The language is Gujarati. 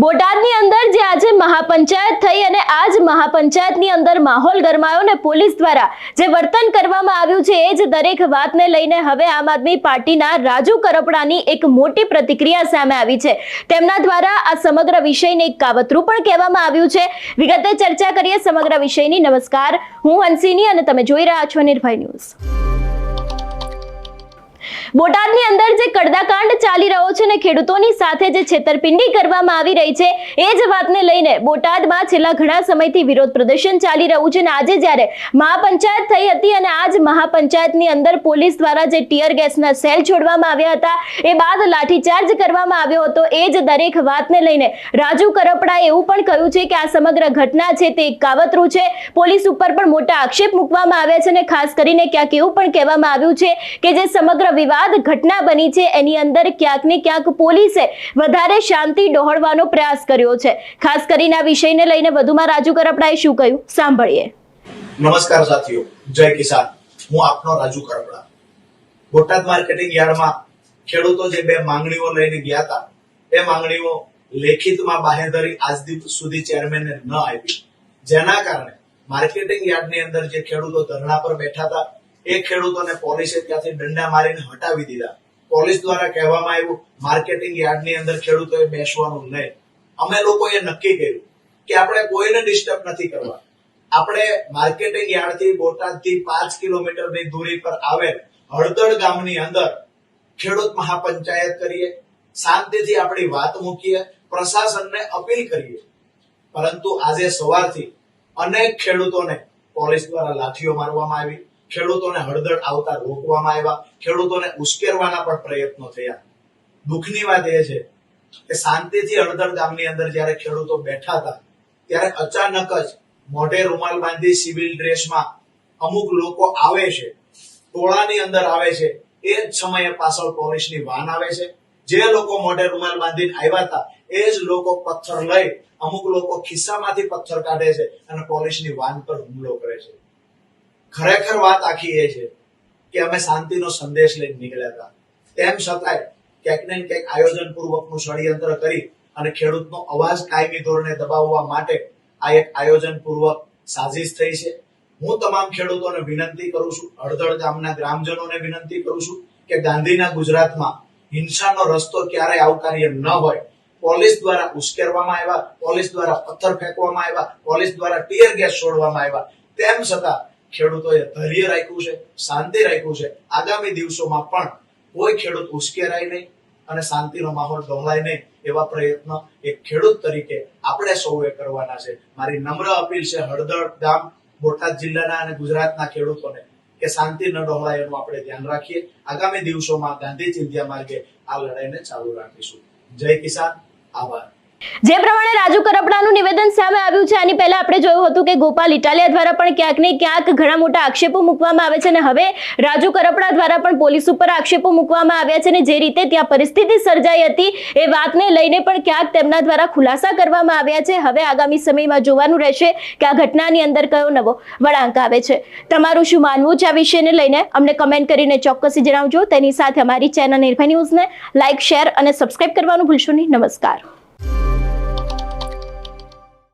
બોટાદની અંદર જે આજે મહાપંચાયત થઈ અને આજ મહાપંચાયતની અંદર માહોલ ગરમાયો ને પોલીસ દ્વારા જે વર્તન કરવામાં આવ્યું છે, એ જ દરેક વાતને લઈને હવે આમ આદમી પાર્ટીના રાજુ કરપડાની એક મોટી પ્રતિક્રિયા સામે આવી છે. તેમના દ્વારા આ સમગ્ર વિષયને એક કાવતરું પણ કહેવામાં આવ્યું છે. વિગતે ચર્ચા કરીએ સમગ્ર વિષયની. નમસ્કાર. હું હંસિની અને તમે જોઈ રહ્યા છો નિર્ભય ન્યૂઝ. બોટાદની અંદર જે કડદાકાંડ ચાલી રહ્યો છે ને ખેડૂતોની સાથે જે છેતરપિંડી કરવામાં આવી રહી છે, એ જ વાતને લઈને બોટાદમાં છેલ્લા ઘણા સમયથી વિરોધ પ્રદર્શન ચાલી રહ્યું છે અને આજે જ્યારે મહાપંચાયત થઈ હતી અને આજ મહાપંચાયતની અંદર પોલીસ દ્વારા જે ટીયર ગેસના સેલ છોડવામાં આવ્યા હતા, એ બાદ લાઠીચાર્જ કરવામાં આવ્યો હતો, એ જ દરેક વાતને લઈને રાજુ કરપડાએ એવું પણ કહ્યું છે કે આ સમગ્ર ઘટના છે તે કાવતરું છે. પોલીસ ઉપર પણ મોટા આક્ષેપ મૂકવામાં આવ્યા છે અને ખાસ કરીને ક્યાંક એવું પણ કહેવામાં આવ્યું છે કે જે સમગ્ર વિવાદ ઘટના બની છે. એની અંદર ક્યાંક ને ક્યાંક પોલીસે વધારે શાંતિ ડહોળવાનો પ્રયાસ કર્યો છે. ખાસ કરીને આ વિષયને લઈને વધુમાં રાજુ કરપડાએ શું કહ્યું? સાંભળીએ. નમસ્કાર સાથીઓ. જય કિસાન. હું આપનો રાજુ કરપડા. બોટાદ માર્કેટિંગ યાર્ડમાં ખેડૂતો જે બે માંગણીઓ લઈને ગયા હતા, એ માંગણીઓ લેખિતમાં બાહેધરી આજ સુધી ચેરમેનને ન આપી. જેના કારણે માર્કેટિંગ યાર્ડની અંદર જે ખેડૂતો ધરણા પર બેઠા હતા એ ખેડૂતોને પોલીસે ત્યાંથી ડંડા મારીને હટાવી દીધા. પોલીસ દ્વારા કહેવામાં આવ્યું માર્કેટિંગ યાર્ડની અંદર ખેડૂતોએ બેસવાનું નહીં. અમે લોકોએ નક્કી કર્યું કે આપણે કોઈને ડિસ્ટર્બ નથી કરવા. આપણે માર્કેટિંગ યાર્ડથી બોટાદથી પાંચ કિલોમીટરની દૂરી પર આવેલ હળદળ ગામની અંદર ખેડૂત મહાપંચાયત કરીએ, શાંતિથી આપણી વાત મૂકીએ, પ્રશાસનને અપીલ કરીએ. પરંતુ આજે સવારથી અનેક ખેડૂતોને પોલીસ દ્વારા લાઠીઓ મારવામાં આવી. ખેડૂતોને હળદર આવતા રોકવામાં આવ્યા, ખેડૂતોને ઉશ્કેરવાના પણ પ્રયત્નો થયા. દુઃખની વાત એ છે કે શાંતિથી હળદર ગામની અંદર જ્યારે ખેડૂતો બેઠા હતા, ત્યારે અચાનક જ મોઢે રૂમાલ બાંધી સિવિલ ડ્રેસમાં અમુક લોકો આવે છે, ટોળાની અંદર આવે છે, એ જ સમયે પાછળ પોલીસની વાન આવે છે. જે લોકો મોઢે રૂમાલ બાંધીને આવ્યા હતા, એ જ લોકો પથ્થર લઈ અમુક લોકો ખિસ્સામાંથી પથ્થર કાઢે છે અને પોલીસની વાન પર હુમલો કરે છે. ખરેખર વાત આખી એ છે કે અમે શાંતિનો સંદેશ લઈને નીકળ્યા હતા. તેમ છતાંય ક્યાંક ને ક્યાંક આયોજન પૂર્વકનું ષડયંત્ર કરી અને ખેડૂતનો અવાજ કાયમી ધોરણે દબાવવા માટે આ એક આયોજન પૂર્વક સાજિશ થઈ છે. હું તમામ ખેડૂતોને વિનંતી કરું છું, હળદળ ગામના ગ્રામજનોને વિનંતી કરું છું કે ગાંધીના ગુજરાતમાં હિંસાનો રસ્તો ક્યારેય આવકાર્ય ન હોય. પોલીસ દ્વારા ઉશ્કેરવામાં આવ્યા, પોલીસ દ્વારા પથ્થર ફેંકવામાં આવ્યા, પોલીસ દ્વારા ટીયર ગેસ છોડવામાં આવ્યા. તેમ છતાં ખેડૂતોએ ધૈર્ય રાખ્યું છે, શાંતિ રાખ્યું છે. આગામી દિવસોમાં પણ કોઈ ખેડૂત ઉશ્કેરાય નહીં અને શાંતિનો માહોલ ડહોળાય નહીં એવા પ્રયત્ન એક ખેડૂત તરીકે આપણે સૌએ કરવાના છે. મારી નમ્ર અપીલ છે હળદર ગામ, બોટાદ જિલ્લાના અને ગુજરાતના ખેડૂતોને કે શાંતિ ન ડહોળાય એનું આપણે ધ્યાન રાખીએ. આગામી દિવસોમાં ગાંધી ચિંધ્યા માર્ગે આ લડાઈને ચાલુ રાખીશું. જય કિસાન, આભાર. જે પ્રમાણે રાજુ નિવેદન સામે આવ્યું છે. આની પહેલા આપણે જોયું હતું કે ગોપાલ ઇટાલિયા દ્વારા પણ ક્યાંક ને ક્યાંક ઘણા મોટા આક્ષેપો મૂકવામાં આવે છે અને હવે રાજુ કરપડા દ્વારા પણ પોલીસ ઉપર આક્ષેપો મૂકવામાં આવ્યા છે અને જે રીતે ત્યાં પરિસ્થિતિ સર્જાઈ હતી એ વાતને લઈને પણ ક્યાંક તેમના દ્વારા ખુલાસા કરવામાં આવ્યા છે. હવે આગામી સમયમાં જોવાનું રહેશે કે આ ઘટનાની અંદર કયો નવો વળાંક આવે છે. તમારું શું માનવું છે આ વિષયને લઈને? અમને કમેન્ટ કરીને ચોક્કસી જણાવજો. તેની સાથે અમારી ચેનલ નિર્ભય ન્યૂઝને લાઇક શેર અને સબસ્ક્રાઇબ કરવાનું ભૂલશો નહીં. નમસ્કાર.